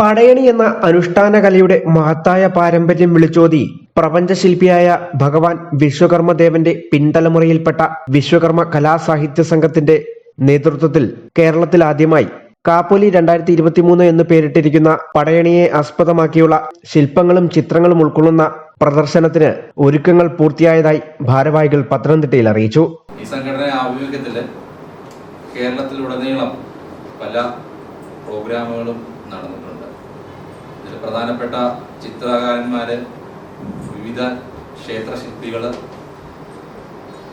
പടയണി എന്ന അനുഷ്ഠാന കലയുടെ മഹത്തായ പാരമ്പര്യം വിളിച്ചോതി പ്രപഞ്ചശില്പിയായ ഭഗവാൻ വിശ്വകർമ്മദേവന്റെ പിൻതലമുറയിൽപ്പെട്ട വിശ്വകർമ്മ കലാസാഹിത്യ സംഘത്തിന്റെ നേതൃത്വത്തിൽ കേരളത്തിൽ ആദ്യമായി കാപ്പൊലി രണ്ടായിരത്തി ഇരുപത്തിമൂന്ന് എന്ന് പേരിട്ടിരിക്കുന്ന പടയണിയെ ആസ്പദമാക്കിയുള്ള ശില്പങ്ങളും ചിത്രങ്ങളും ഉൾക്കൊള്ളുന്ന പ്രദർശനത്തിന് ഒരുക്കങ്ങൾ പൂർത്തിയായതായി ഭാരവാഹികൾ പത്തനംതിട്ടയിൽ അറിയിച്ചു. ഈ സംഘടന ആഭിമുഖ്യത്തിൽ കേരളത്തിലുടനീളം പല പ്രോഗ്രാമുകളും നടന്നിട്ടുണ്ട്. പ്രധാനപ്പെട്ട ചിത്രകാരന്മാർ വിവിധ ക്ഷേത്ര ക്ഷേത്രശില്പികൾ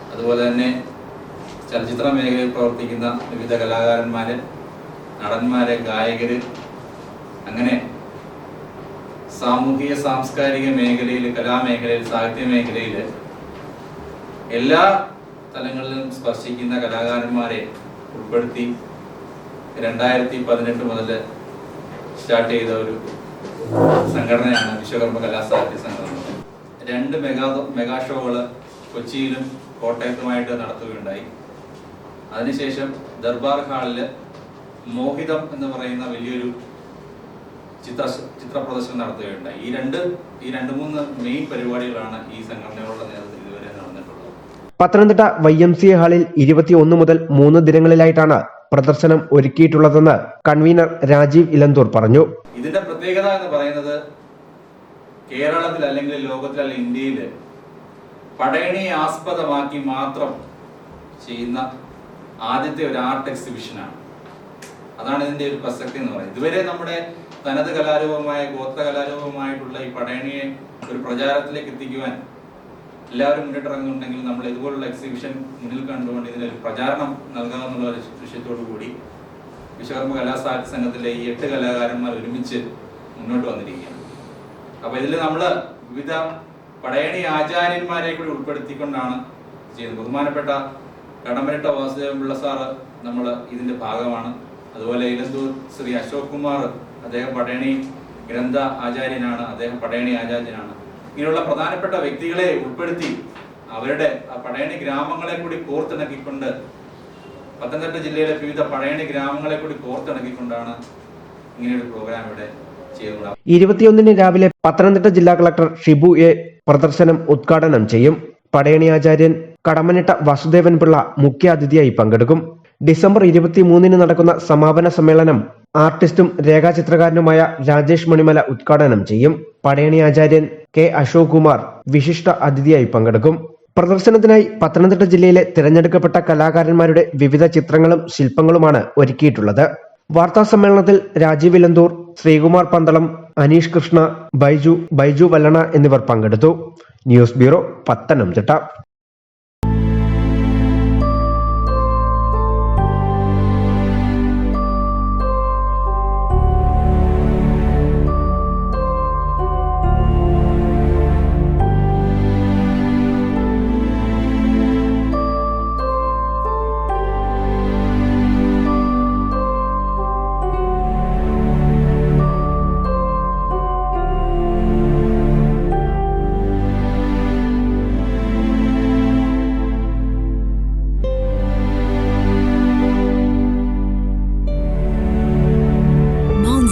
അതുപോലെ തന്നെ ചലച്ചിത്ര മേഖലയിൽ പ്രവർത്തിക്കുന്ന വിവിധ കലാകാരന്മാർ നടന്മാർ ഗായകർ അങ്ങനെ സാമൂഹിക സാംസ്കാരിക മേഖലയിൽ കലാമേഖലയിൽ സാഹിത്യ മേഖലയിൽ എല്ലാ തലങ്ങളിലും സ്പർശിക്കുന്ന കലാകാരന്മാരെ ഉൾപ്പെടുത്തി രണ്ടായിരത്തി പതിനെട്ട് മുതൽ സ്റ്റാർട്ട് ചെയ്ത ഒരു സംഘടനയാണ് വിശ്വകർമ്മ കലാസാഹിത്യ സംഘടന. രണ്ട് മെഗാ മെഗാ ഷോകൾ കൊച്ചിയിലും കോട്ടയത്തുമായിട്ട് നടത്തുകയുണ്ടായി. അതിനുശേഷം ദർബാർ ഹാളിൽ മോഹിതം എന്ന് പറയുന്ന വലിയൊരു ചിത്ര ചിത്ര പ്രദർശനം നടത്തുകയുണ്ടായി. ഈ രണ്ട് ഈ രണ്ട് മൂന്ന് മെയിൻ പരിപാടികളാണ് ഈ സംഘടനകളുടെ നേതൃത്വത്തിൽ ഇതുവരെ നടന്നിട്ടുള്ളത്. Pathanamthitta Y M C A ഹാളിൽ ഇരുപത്തിയൊന്ന് മുതൽ മൂന്ന് ദിനങ്ങളിലായിട്ടാണ് പ്രദർശനം ഒരുക്കിയിട്ടുള്ളതെന്ന് കൺവീനർ രാജീവ് ഇലന്തൂർ പറഞ്ഞു. ഇതിന്റെ പ്രത്യേകത എന്ന് പറയുന്നത് കേരളത്തിൽ അല്ലെങ്കിൽ ലോകത്തിൽ അല്ലെങ്കിൽ ഇന്ത്യയിൽ പടയണിയെ ആസ്പദമാക്കി മാത്രം ചെയ്യുന്ന ആദ്യത്തെ ഒരു ആർട്ട് എക്സിബിഷനാണ്. അതാണ് ഇതിന്റെ ഒരു പ്രസക്തി എന്ന് പറയുന്നത്. ഇതുവരെ നമ്മുടെ തനത് കലാരൂപമായ ഗോത്ര കലാരൂപമായിട്ടുള്ള ഈ പടയണിയെ ഒരു പ്രചാരത്തിലേക്ക് എത്തിക്കുവാൻ എല്ലാവരും മുന്നിട്ടിറങ്ങുന്നുണ്ടെങ്കിൽ നമ്മൾ ഇതുപോലുള്ള എക്സിബിഷൻ മുന്നിൽ കണ്ടുകൊണ്ട് ഇതിനൊരു പ്രചാരണം നൽകാമെന്നുള്ള ലക്ഷ്യത്തോടു കൂടി വിശ്വകർമ്മ കലാസാഹിത്യ സംഘത്തിലെ ഈ എട്ട് കലാകാരന്മാർ ഒരുമിച്ച് മുന്നോട്ട് വന്നിരിക്കുകയാണ്. അപ്പൊ ഇതിൽ നമ്മൾ വിവിധ പടയണി ആചാര്യന്മാരെ കൂടി ഉൾപ്പെടുത്തിക്കൊണ്ടാണ് ചെയ്യുന്നത്. ബഹുമാനപ്പെട്ട കടമരട്ട വാസുദേവൻ പിള്ള സാറ് നമ്മൾ ഇതിന്റെ ഭാഗമാണ്. അതുപോലെ ഇലന്തൂർ ശ്രീ അശോക് കുമാർ അദ്ദേഹം പടയണി ഗ്രന്ഥ ആചാര്യനാണ് അദ്ദേഹം പടയണി ആചാര്യനാണ്. ഇങ്ങനെയുള്ള പ്രധാനപ്പെട്ട വ്യക്തികളെ ഉൾപ്പെടുത്തി അവരുടെ പടയണി ഗ്രാമങ്ങളെ കൂടി കോർത്തിണക്കിക്കൊണ്ട് പത്തനംതിട്ട ജില്ലയിലെ വിവിധ പഴയണി ഗ്രാമങ്ങളെ കൂടി കോർത്തിണക്കിക്കൊണ്ടാണ് ഇങ്ങനെയൊരു പ്രോഗ്രാം ഇവിടെ ഇരുപത്തിയൊന്നിന് രാവിലെ പത്തനംതിട്ട ജില്ലാ കളക്ടർ ഷിബു എ പ്രദർശനം ഉദ്ഘാടനം ചെയ്യും. പടയണി ആചാര്യൻ കടമനിട്ട വസുദേവൻ പിള്ള മുഖ്യാതിഥിയായി പങ്കെടുക്കും. ഡിസംബർ ഇരുപത്തിമൂന്നിന് നടക്കുന്ന സമാപന സമ്മേളനം ആർട്ടിസ്റ്റും രേഖാചിത്രകാരനുമായ രാജേഷ് മണിമല ഉദ്ഘാടനം ചെയ്യും. പടയണി ആചാര്യൻ കെ അശോക് കുമാർ വിശിഷ്ട അതിഥിയായി പങ്കെടുക്കും. പ്രദർശനത്തിനായി പത്തനംതിട്ട ജില്ലയിലെ തിരഞ്ഞെടുക്കപ്പെട്ട കലാകാരന്മാരുടെ വിവിധ ചിത്രങ്ങളും ശില്പങ്ങളുമാണ് ഒരുക്കിയിട്ടുള്ളത്. വാർത്താ സമ്മേളനത്തിൽ രാജീവ് ഇലന്തൂർ ശ്രീകുമാർ പന്തളം അനീഷ് കൃഷ്ണ ബൈജു ബൈജു വല്ലണ എന്നിവർ പങ്കെടുത്തു. News bureau Pathanamthitta.